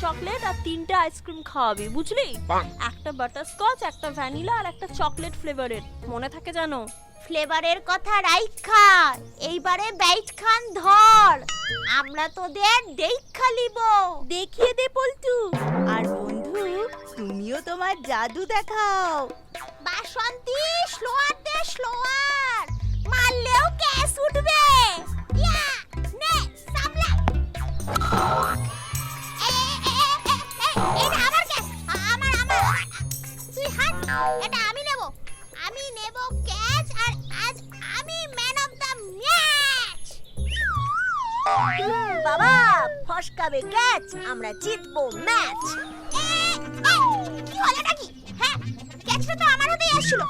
Chocolate আর তিনটে ice cream খাওয়াবি বুঝলি? একটা বাটারস্কচ একটা ভ্যানিলা আর একটা চকলেট ফ্লেভারের মনে থাকে জানো? ফ্লেভারের কথা রাইখা এইবারে বাইট খান ধর। আমরা তোদের দেখা লিব দেখিয়ে দে পল্টু। আর বন্ধু তুমিও তোমার জাদু দেখাও। বাসন্তী স্লোয়ার দে স্লোয়ার মারলেও ক্যাশ উঠবে। ইয়া নে সামলা। এটা আমার ক্যাশ আমার আমার। আমার। তুই হাট এটা আমি নেব। আমি নেব ক্যাচ আর আজ আমি ম্যান অফ দ্য ম্যাচ বাবা ফসকাবে ক্যাচ আমরা জিতবো ম্যাচ কি হলো নাকি হ্যাঁ ক্যাচটা তো আমার হাতেই আসছিল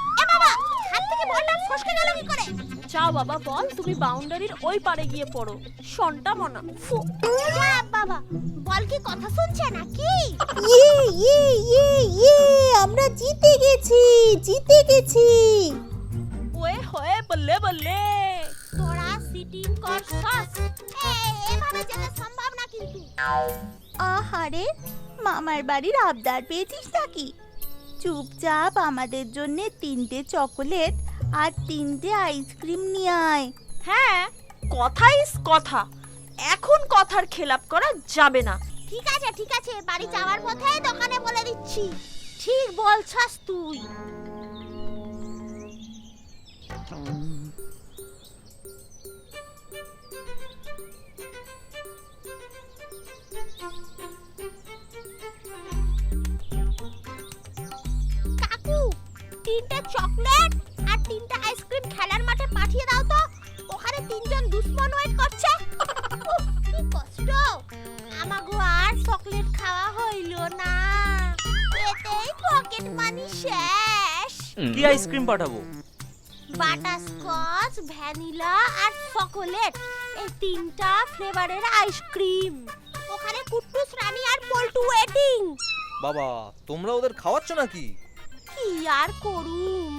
থেকে বলটা ফসকে গেল কি করে? যাও বাবা বল তুমি বাউন্ডারির ওই পারে গিয়ে পড়ো। সন্টা মনা। ফু যা বাবা বল কি কথা শুনছে নাকি? ইয়ে ইয়ে ইয়ে ইয়ে আমরা জিতে গেছি জিতে গেছি। ওয়ে হয়ে বললে বললে। তোরা সিটিং কর সস এভাবে যেতে সম্ভব না কিন্তু। আহারে মামার বাড়ির আবদার পেয়েছিস নাকি? চুপচাপ আমাদের জন্য তিনটে চকোলেট আর তিনটে আইসক্রিম নিয়ে আয়। হ্যাঁ কথাই কথা। এখন কথার খেলাপ করা যাবে না। ঠিক আছে ঠিক আছে বাড়ি যাওয়ার পথে দোকানে বলে দিচ্ছি। ঠিক বলছাস তুই। তিনটে চকলেট আর তিনটে আইসক্রিম খেলার মাঠে পাঠিয়ে দাও তো। ওখানে তিনজন দুশ্মন ওয়েট করছে। কি কষ্ট। আমাগো আর চকলেট খাওয়া হইল না। এতেই পকেট মানি শেষ। কি আইসক্রিম পাঠাবো? বাটারস্কচ ভ্যানিলা আর চকোলেট। এই তিনটা ফ্লেভারের আইসক্রিম। ওখানে কুট্টুস রানী আর পল্টু ওয়েটিং বাবা তোমরা ওদের খাওয়াচ্ছ নাকি? কি আর করুম?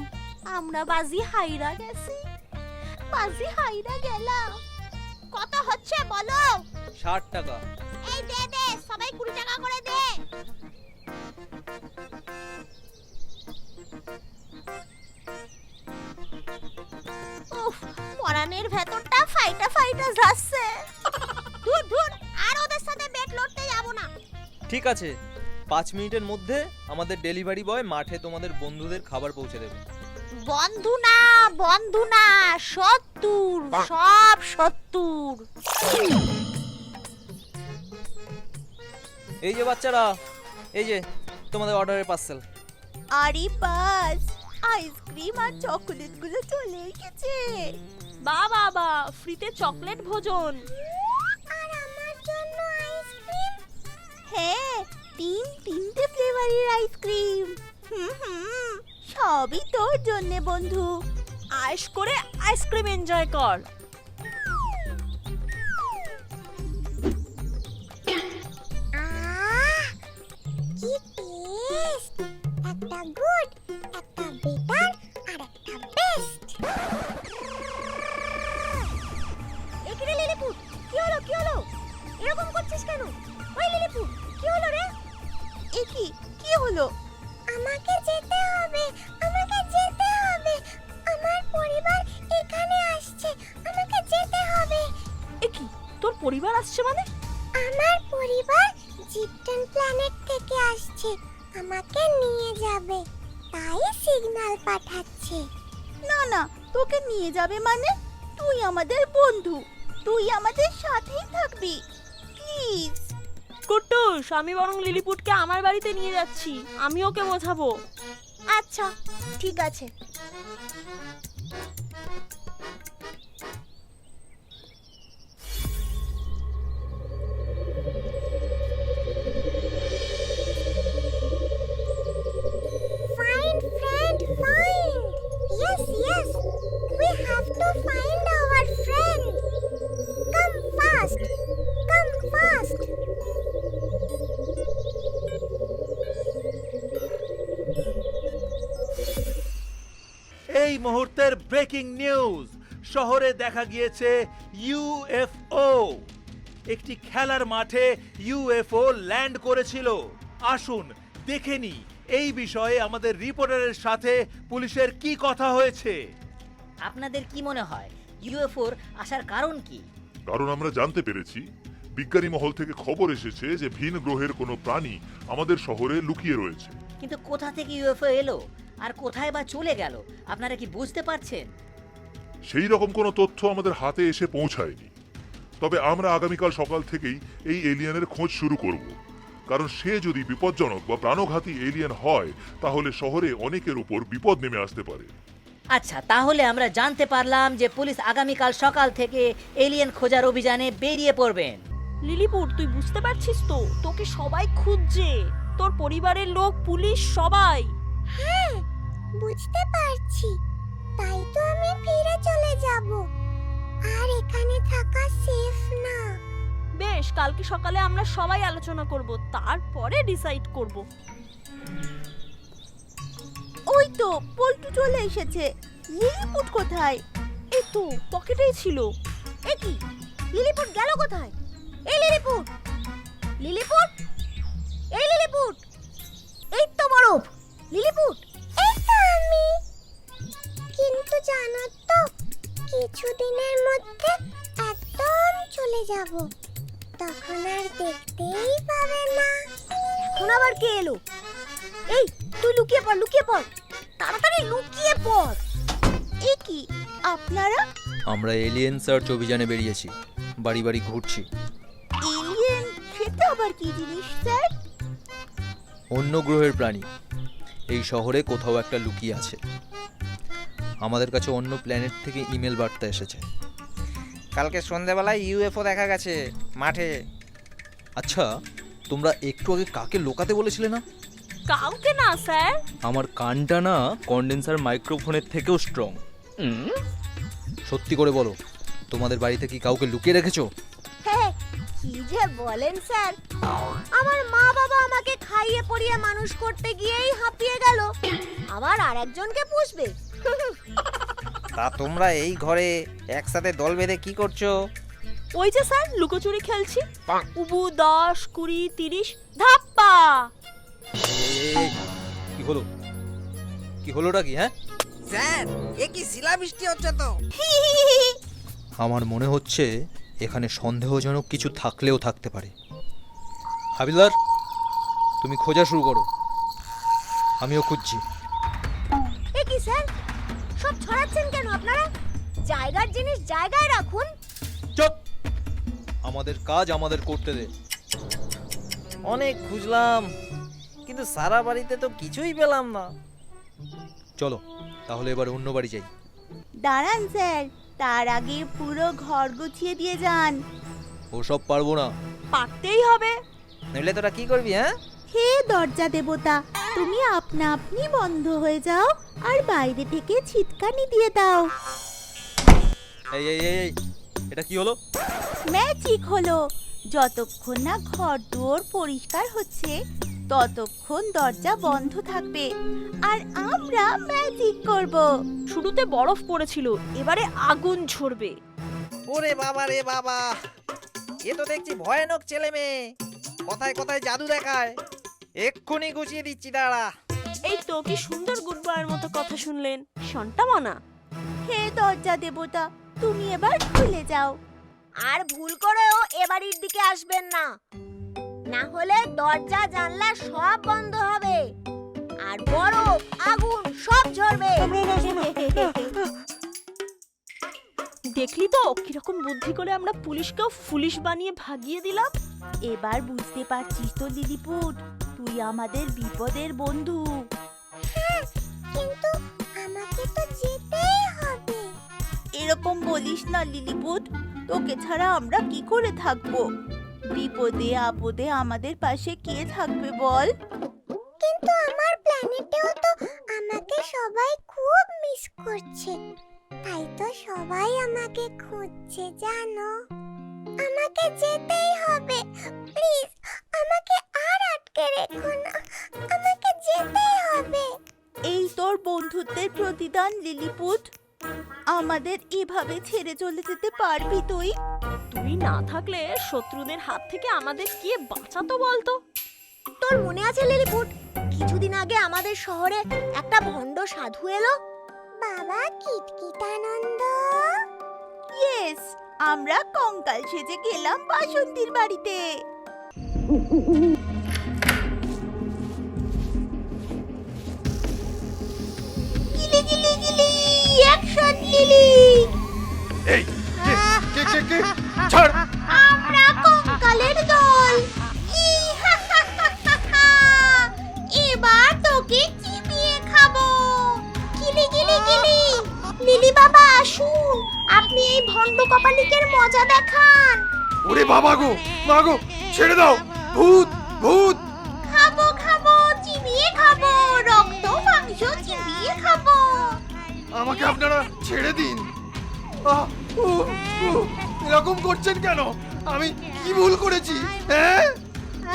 আমরা বাজি হাইরা গেছি। বাজি হাইরা গেলাম। কত হচ্ছে বলো? ষাট টাকা। এই দে দে সবাই কুড়ি টাকা করে দে। উফ পরানের ভেতরটা ফাইটা ফাইটা যাচ্ছে। দূর দূর আর ওদের সাথে বেট লড়তে যাব না। ঠিক আছে। পাঁচ মিনিটের মধ্যে আমাদের ডেলিভারি বয় মাঠে তোমাদের বন্ধুদের খাবার পৌঁছে দেবে। বন্ধু না বন্ধু না সত্তর সব সত্তর। এই যে বাচ্চারা এই যে তোমাদের অর্ডারের পার্সেল। আরে বাস আইসক্রিম আর চকোলেটগুলো চলে এসেছে। বা বাবা ফ্রিতে চকলেট ভোজন। আর আমার জন্য আইসক্রিম? হ্যাঁ তিন তিনটে ফ্লেভারের আইসক্রিম হুম হুম সবই তোর জন্য বন্ধু। আয়েশ করে আইসক্রিম এনজয় কর। কি টেস্ট একটা গুড একটা বেটার আর একটা বেস্ট এখানে লিলিপুট কি হলো কি হলো? এরকম করছিস কেন? ওই লিলিপুট হলো? আমাকে যেতে হবে আমাকে যেতে হবে। আমার পরিবার এখানে আসছে আমাকে যেতে হবে। এ কি তোর পরিবার আসছে মানে? আমার পরিবার জিপটন প্ল্যানেট থেকে আসছে আমাকে নিয়ে যাবে তাই সিগন্যাল পাঠাচ্ছে। না না তোকে নিয়ে যাবে মানে? তুই আমাদের বন্ধু তুই আমাদের সাথেই থাকবি প্লিজ কুট্টুস আমি বরং লিলিপুটকে আমার বাড়িতে নিয়ে যাচ্ছি। আমি ওকে বোঝাবো। আচ্ছা ঠিক আছে। মুহূর্তের ব্রেকিং নিউজ। শহরে দেখা গিয়েছে ইউএফও। একটি খেলার মাঠে ইউএফও ল্যান্ড করেছিল। আসুন দেখে নি এই বিষয়ে আমাদের রিপোর্টারের সাথে পুলিশের কি কথা হয়েছে। আপনাদের কি মনে হয় ইউএফওর আসার কারণ কি? কারণ আমরা জানতে পেরেছি বিজ্ঞানী মহল থেকে খবর এসেছে যে ভিন গ্রহের কোনো প্রাণী আমাদের শহরে লুকিয়ে রয়েছে। কিন্তু কোথা থেকে ইউএফও এলো? আর কোথায় বা চলে গেল? আপনারা কি বুঝতে পারছেন? সেই রকম কোনো তথ্য আমাদের হাতে এসে পৌঁছায়নি। তবে আমরা আগামীকাল সকাল থেকেই এই এলিয়েনের খোঁজ শুরু করব। কারণ সে যদি বিপজ্জনক বা প্রাণঘাতী এলিয়েন হয় তাহলে শহরে অনেকের উপর বিপদ নেমে আসতে পারে। আচ্ছা তাহলে আমরা জানতে পারলাম যে পুলিশ আগামীকাল সকাল থেকে এলিয়েন খোঁজার অভিযানে বেরিয়ে পড়বেন। লিলিপুর তুই বুঝতে পারছিস তো? তোকে সবাই খুঁজছে। তোর পরিবারের লোক পুলিশ সবাই। হ্যাঁ বুঝতে পারছি। তাই তো আমি ফিরে চলে যাব। আর এখানে থাকা সেফ না। বেশ কালকে সকালে আমরা সবাই আলোচনা করব তারপরে ডিসাইড করব। ওই তো পল্টু চলে এসেছে। লিলিপুট কোথায়? এই তো পকেটেই ছিল। এ কি? লিলিপুট গেল কোথায়? এই লিলিপুট! লিলিপুট? এই লিলিপুট! এই তো বরফ! লিলিপুট! কিন্তু জানো তো কিছুদিনের মধ্যে একদম চলে যাব। তখন আর দেখতেই পাবে না। এখন আবার কে এলো? এই তুই লুকিয়ে পড় লুকিয়ে পড়। তাড়াতাড়ি লুকিয়ে পড়। এ কি আপনারা? আমরা এলিয়েন সার্চ অভিযানে বেরিয়েছি। বাড়ি বাড়ি ঘুরছি। এলিয়েন সেটা আবার কি জিনিস স্যার? অন্য গ্রহের প্রাণী। এই শহরে কোথাও একটা লুকিয়ে আছে। আমাদের কাছে অন্য প্ল্যানেট থেকে ইমেল বার্তা এসেছে। কালকে সন্ধেবেলায় ইউএফও দেখা গেছে মাঠে। আচ্ছা তোমরা একটু আগে কাকে লোকাতে বলেছিলে না? কাউকে না স্যার। আমার কানটা না কন্ডেন্সার মাইক্রোফোনের থেকেও স্ট্রং সত্যি করে বলো তোমাদের বাড়িতে কি কাউকে লুকিয়ে রেখেছো? হ্যাঁ কি যে বলেন স্যার। আমার মা বাবা আমাকে খাইয়ে পড়িয়ে মানুষ করতে গিয়েই হাঁপিয়ে গেল। আবার আরেকজনকে পুষবে? তা তোমরা এই ঘরে একসাথে দল বেঁধে কি করছ? ওই যে স্যার লুকোচুরি খেলছি। উবু দশ কুড়ি তিরিশ ধাপ্পা! কি হলো? কি হলোটা কি হ্যাঁ? স্যার এ কি শিলাবৃষ্টি হচ্ছে তো? আমার মনে হচ্ছে এখানে সন্দেহজনক কিছু থাকলেও থাকতে পারে। হাবিলদার তুমি খোঁজা শুরু করো। আমিও খুঁজছি। এ কি স্যার? ছড়াচ্ছেন কেন আপনারা? জায়গার জিনিস জায়গায় রাখুন। চুপ! আমাদের কাজ আমাদের করতে দে। অনেক খুঁজলাম কিন্তু সারা বাড়িতে তো কিছুই পেলাম না। চলো তাহলে এবার অন্য বাড়ি যাই। দাঁড়ান স্যার তার আগে পুরো ঘর গুছিয়ে দিয়ে যান। ওসব পারব না। পারতেই হবে। নইলে তোরা কি করবি হ্যাঁ? হে দরজা দেবতা তুমি আপনা আপনি বন্ধ হয়ে যাও আর বাইরে থেকে ছিটকানি দিয়ে দাও। এই এই এই এই, এটা কি হলো? ম্যাজিক হলো। যতক্ষণ না ঘর দুয়ার পরিষ্কার হচ্ছে ততক্ষণ দরজা বন্ধ থাকবে আর আমরা ম্যাজিক করব। শুরুতে বরফ পড়েছিল এবারে আগুন ঝরবে। ওরে বাবা রে বাবা এ তো দেখছি ভয়ানক ছেলে মেয়ে কথায় কথায় জাদু দেখায়। এক্ষুনি গুছিয়ে দিচ্ছি দাঁড়া। এই তো কি সুন্দর গুড বয়ের মতো কথা শুনলেন। সন্টা মানা? হে দরজা দেবতা তুমি এবার খুলে যাও। আর ভুল করেও এ বাড়ির দিকে আসবেন না। না হলে দরজা জানলা সব বন্ধ হবে। আর বরফ আগুন সব ঝরবে। দেখলি তো কীরকম বুদ্ধি করে আমরা পুলিশকেও পুলিশ বানিয়ে ভাগিয়ে দিলাম? এবার বুঝতে পারছিস তো লিলিপুট তুই আমাদের বিপদের বন্ধু। কিন্তু আমাকে তো যেতেই হবে। এরকম বলিস না লিলিপুট তোকে ছাড়া আমরা কি করে থাকব? বিপদে আপদে আমাদের পাশে কে থাকবে বল? কিন্তু আমার প্ল্যানেটেও তো আমাকে সবাই খুব মিস করছে। তাই তো সবাই আমাকে খুঁজছে জানো? আমাকে যেতেই হবে। প্লিজ আমাকে আর আটকে রেখো না। আমাকে যেতেই হবে। এই তোর বন্ধুত্বের প্রতিদান লিলিপুট। আমাদের এভাবে ছেড়ে চলে যেতে পারবি তুই। তুই না থাকলে শত্রুদের হাত থেকে আমাদের কে বাঁচাতো বলতো? তোর মনে আছে লিলিপুট কিছুদিন আগে আমাদের শহরে একটা ভণ্ড সাধু এলো? বাবা কিটকিটানন্দ। ইয়েস আমরা কঙ্কাল সেজে গেলাম বাসন্তীর বাড়িতে। গিলি গিলি গিলি অ্যাকশন লিলি এই কে কে কে কে? ছাড়! আমরা কঙ্কালের দল। বাবা গো মা গো ছেড়ে দাও। ভূত ভূত। খাব খাব চিবিয়ে খাব রক্ত মাংস চিবিয়ে খাব। আমাকে আপনারা ছেড়ে দিন। আহ, উহ, উহ, এরকম করছেন কেন? আমি কি ভুল করেছি? হ্যাঁ?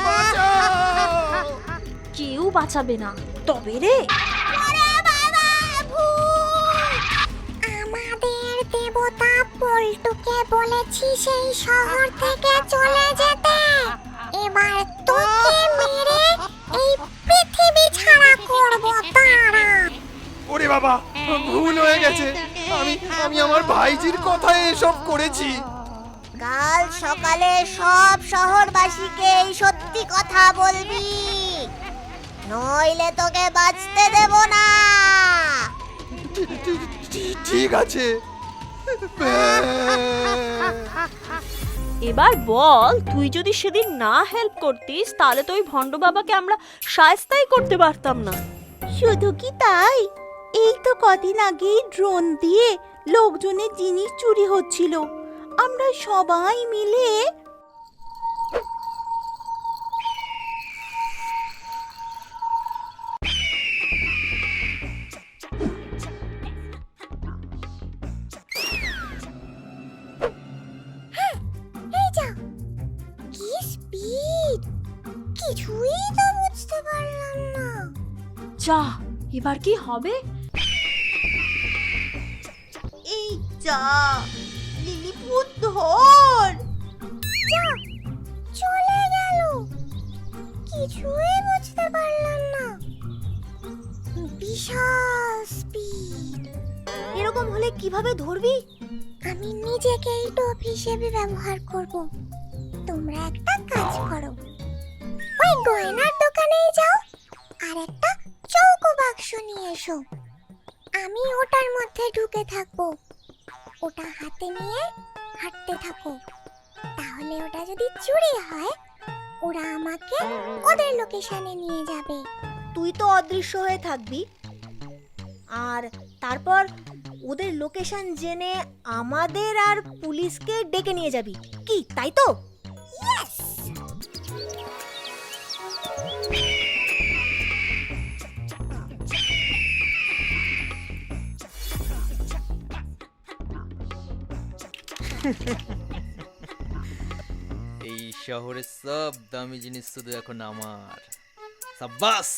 বাঁচাও! কেউ বাঁচাবে না। তবে রে পল্টুকে বলেছি সেই শহর থেকে চলে যেতে এবার তোকে মেরে এই পৃথিবী ছাড়া করব তারা ওরে বাবা ভুল হয়ে গেছে আমি আমি আমার ভাইজির কথায় এসব করেছি কাল সকালে সব শহরবাসীকে এই সত্যি কথা বলবি নইলে তোকে বাঁচতে দেব না ঠিক আছে এবার বল, তুই যদি সেদিন না হেল্প করতিস, তাহলে তো ওই ভণ্ড বাবাকে আমরা সায়স্তাই করতে পারতাম না। শুধু কি তাই? এই তো কদিন আগেই ড্রোন দিয়ে লোকজনের জিনিস চুরি হচ্ছিল। আমরা সবাই মিলে এবার কি হবে? এই যা লিলিপুট ধর। যা চলে গেল। কিছুই বুঝতে পারলাম না। বিশাল স্পিড। এরকম হলে কীভাবে ধরবি? আমি নিজেকেই টোপ হিসেবে ব্যবহার করব। তোমরা একটা কাজ করো। ওই গয়নার দোকানেই যাও আর একটা বাক্স নিয়ে এসো। আমি ওটার মধ্যে ঢুকে থাকব। ওটা হাতে নিয়ে হাঁটতে থাকো। তাহলে ওটা যদি চুরি হয় ওরা আমাকে ওদের লোকেশনে নিয়ে যাবে। তুই তো অদৃশ্য হয়ে থাকবি। আর তারপর ওদের লোকেশন জেনে আমাদের আর পুলিশকে ডেকে নিয়ে যাবি। কি তাই তো? এই শহরের সব দামি জিনিস শুধু এখন আমার। সাব্বাস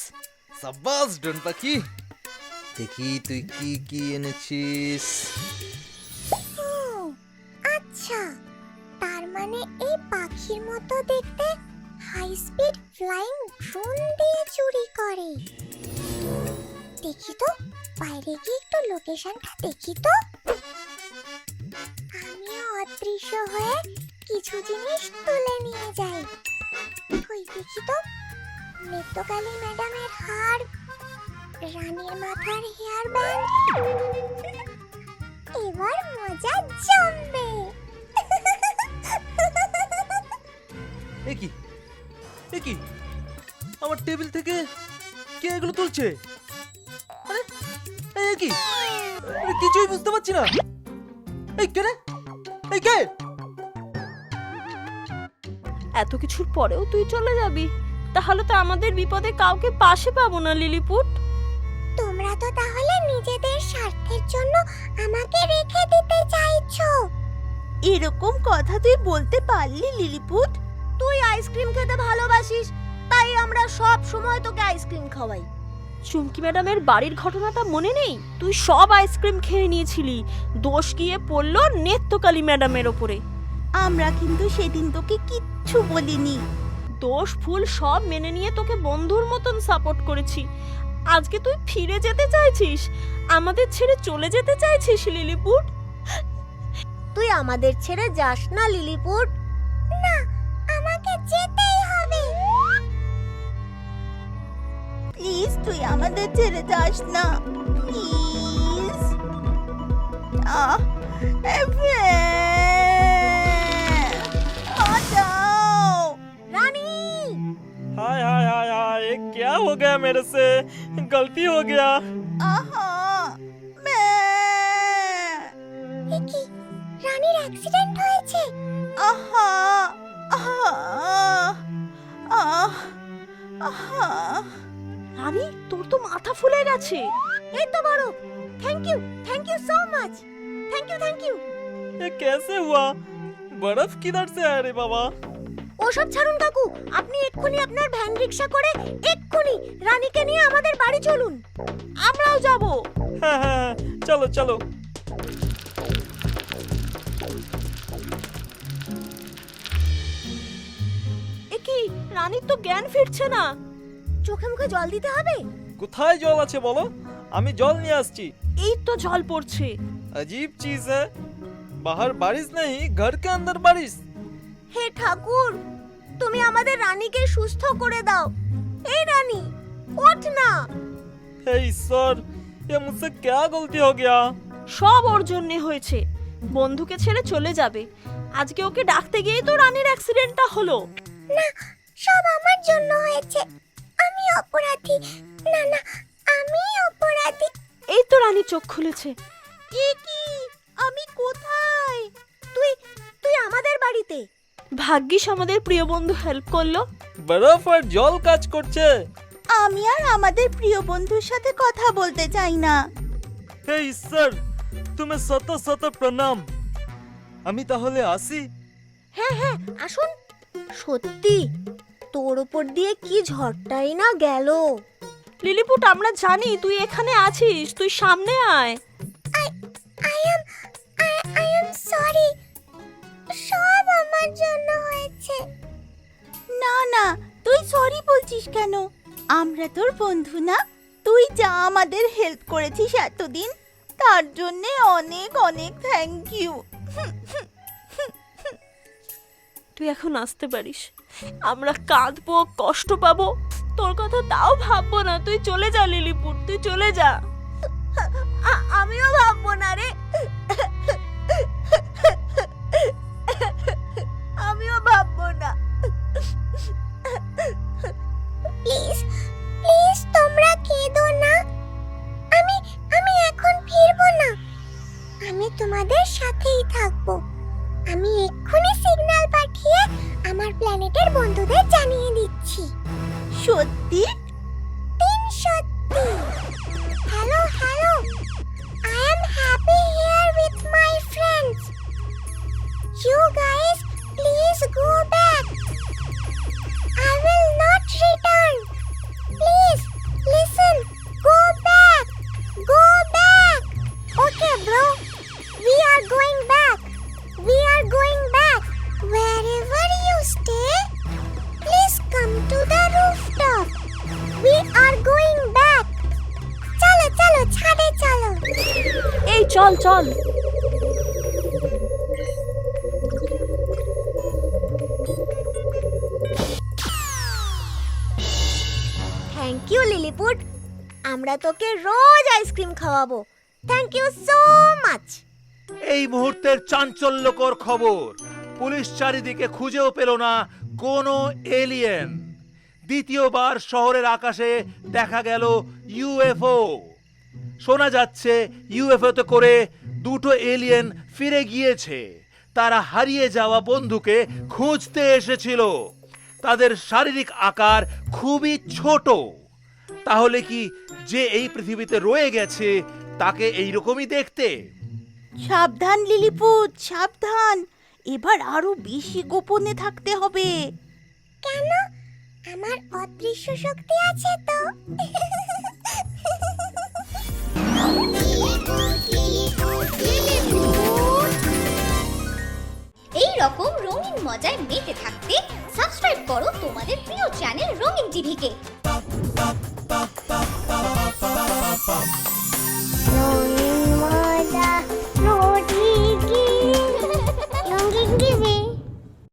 সাব্বাস ডন পাখি। দেখি তুই কি কি এনেছিস? আচ্ছা। তার মানে এই পাখির মতো দেখতে হাই স্পিড ফ্লাইং ড্রোন দিয়ে চুরি করে। দেখি তো, বাইরে গিয়ে একটু লোকেশনটা দেখি তো। অদৃশ্য হয়ে কিছু জিনিস তুলে নিয়ে যাই। কই দেখি তো ম্যাডামের হার রানীর মাথার হেয়ার ব্যান্ড। এবার মজা জমবে। আমার টেবিল থেকে কে এগুলো তুলছে? আরে কি? কিছুই বুঝতে পারছি না। এই কে রে? এই কে? এত কিছুর পরেও তুই চলে যাবি। তাহলে তো আমাদের বিপদে কাউকে পাশে পাবো না লিলিপুট। তোমরা তো তাহলে নিজেদের স্বার্থের জন্য আমাকে রেখে দিতে চাইছো। এরকম কথা তুই বলতে পারলি লিলিপুট। তুই আইসক্রিম খেতে ভালোবাসিস তাই আমরা সব সময় তোকে আইসক্রিম খাওয়াই। চুমকি ম্যাডামের বাড়ির ঘটনাটা মনে নেই? তুই সব আইসক্রিম খেয়ে নিয়েছিলি। দোষ গিয়ে পড়ল নেত্যকালী ম্যাডামের ওপরে। আমরা কিন্তু সেদিন তোকে কিচ্ছু বলিনি। দোষ ফুল সব মেনে নিয়ে তোকে বন্ধুর মতন সাপোর্ট করেছি। আজকে তুই ফিরে যেতে চাইছিস? আমাদের ছেড়ে চলে যেতে চাইছিস লিলিপুট তুই আমাদের ছেড়ে যাস না লিলিপুট না আমাকে যেতেই প্লিজ তুই আমাদের ছেড়ে যাস না প্লিজ আহ বাঁচাও রানী हाय हाय हाय हाय ये क्या हो गया मेरे से गलती हो गया আহা মে কি রানীর অ্যাক্সিডেন্ট হয়েছে আহা আহা আহ আহা রানী তোর তো মাথা ফুলে গেছে এই তো বড় thank you thank you so much thank you thank you ये कैसे हुआ बर्फ किधर से आया रे बाबा ওসব ছাড়ুন কাকু আপনি এক্ষুনি আপনার ভ্যান রিক্সা করে এক্ষুনি রানীকে নিয়ে আমাদের বাড়ি চলুন আমরাও যাব हाँ हाँ हाँ, चलो चलो এ কি রানীর তো জ্ঞান ফিরছে না চোখে মুখে জল দিতে হবে কোথায় জল আছে বলো আমি জল নিয়ে আসছি এই তো জল পড়ছে अजीब चीज है बाहर बारिश नहीं घर के अंदर बारिश হে ঠাকুর তুমি আমাদের রানীকে সুস্থ করে দাও এই রানী ওঠ না हे ईश्वर ये मुझसे क्या गलती हो गया সব ওর জন্য হয়েছে বন্ধুকে ছেড়ে চলে যাবে আজকে ওকে ডাকতে গিয়েই তো রানীর অ্যাক্সিডেন্টটা হলো না সব আমার জন্য হয়েছে আমি অপরাধী। না না আমি অপরাধী। এই তো রানী চোখ খুলেছে। এ কি? আমি কোথায়? তুই তুই আমাদের বাড়িতে। ভাগ্যিস আমাদের প্রিয় বন্ধু হেল্প করল। বরফ আর জল কাজ করছে। আমি আর আমাদের প্রিয় বন্ধুর সাথে কথা বলতে চাই না। হে ঈশ্বর তুমি শত শত প্রণাম। আমি তাহলে আসি? হ্যাঁ হ্যাঁ আসুন। সত্যি। তোর ওপর দিয়ে কি ঝড়টাই না গেল? লিলিপুট আমরা জানি তুই এখানে আছিস তুই সামনে আয়। I sorry. সব আমার জন্য হয়েছে। না না তুই সরি বলছিস কেন? আমরা তোর বন্ধু না। তুই যা আমাদের হেল্প করেছিস এতদিন তার জন্যে অনেক অনেক থ্যাংক ইউ তুই এখন আসতে পারিস। আমরা কাঁদবো কষ্ট পাবো। তোর কথা তাও ভাববো না। তুই চলে যা লিলিপুট তুই চলে যা। আমিও ভাববো না রে। আমিও ভাববো না। প্লিজ প্লিজ তোমরা কেঁদো না। আমি আমি এখন ফিরবো না। আমি তোমাদের সাথেই থাকব। আমি এক্ষুনি আমার প্ল্যানেটের বন্ধুদের জানিয়ে দিচ্ছি। সত্যি? লিলিপুট আমরা তোকে রোজ আইসক্রিম খাওয়াবো। থ্যাংক ইউ সো মাচ এই মুহূর্তের চাঞ্চল্যকর খবর, পুলিশ চারিদিকে খুঁজেও পেল না কোনো এলিয়েন দ্বিতীয়বার শহরের আকাশে দেখা গেল ইউএফও শোনা যাচ্ছে ইউএফওতে করে দুটো এলিয়েন ফিরে গিয়েছে। তারা হারিয়ে যাওয়া বন্ধুকে খুঁজতে এসেছিল। তাদের শারীরিক আকার খুবই ছোট। তাহলে কি যে এই পৃথিবীতে রয়ে গেছে তাকে এই রকমই দেখতে? সাবধান লিলিপুত সাবধান। এবার আরও বেশি গোপনে থাকতে হবে। কেন? আমার অদৃশ্য শক্তি আছে তো। এই রকম রঙিন মজায় মেতে থাকতে সাবস্ক্রাইব করো তোমাদের প্রিয় চ্যানেল রঙিন টিভিকে। Rolling water, rolling,